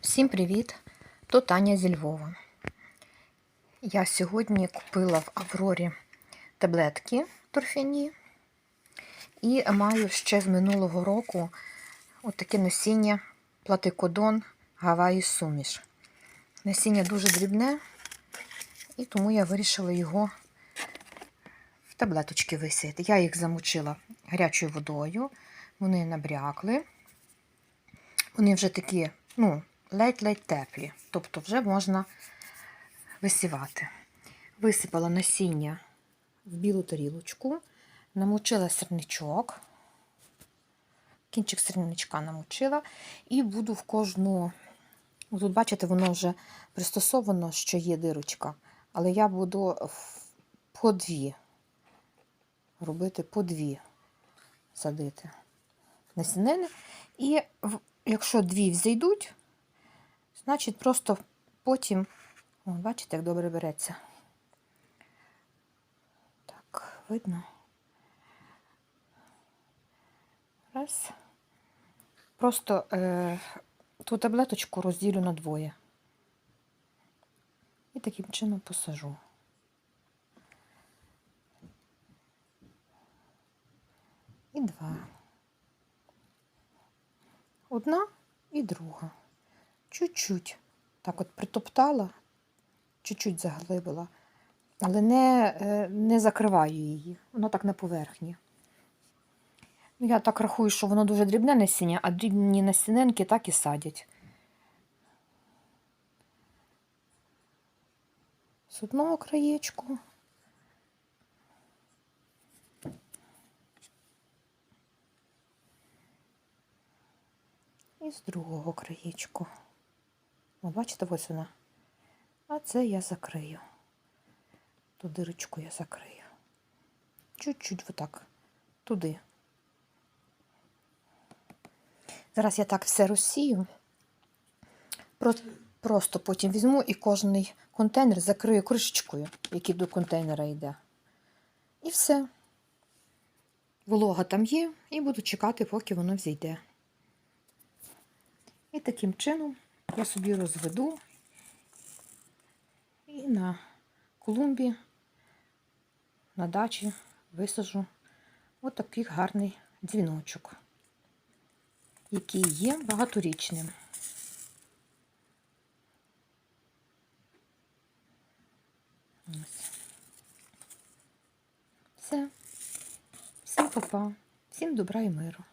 Всім привіт! Тут Таня зі Львова. Я сьогодні купила в Аврорі таблетки торфяні і маю ще з минулого року отаке насіння платикодон Гаваї Суміш. Насіння дуже дрібне, і тому я вирішила його в таблеточки висіяти. Я їх замочила гарячою водою, вони набрякли. Вони вже такі, ну, ледь-ледь теплі, тобто вже можна висівати. Висипала насіння в білу тарілочку, намочила сирничок, кінчик сирничка намочила, і буду в кожну. ну, Тут, бачите, воно вже пристосовано, що є дирочка, але я буду по дві робити по дві садити насінини. І якщо дві взійдуть, значить просто потім, о, бачите, як добре береться. Так, видно. Раз. Просто е, ту таблеточку розділю на двоє. І таким чином посажу. І два. Одна і друга. Чуть-чуть. Так от притоптала, чуть-чуть заглибила, але не, е, не закриваю її. Воно так на поверхні. Ну, я так рахую, що воно дуже дрібне насіння, а дрібні насінинки так і садять. З одного краєчку. І з другого краєчку. О, бачите, ось вона. А це я закрию. Ту дирочку я закрию. Чуть-чуть отак. Туди. Зараз я так все розсію. Про- Просто потім візьму і кожний контейнер закрию кришечкою, який до контейнера йде. І все. Волога там є, і буду чекати, поки воно взійде. І таким чином я собі розведу і на клумбі, на дачі висажу отакий гарний дзвіночок, який є багаторічним. Ось. Все. Всім папа, всім добра і миру.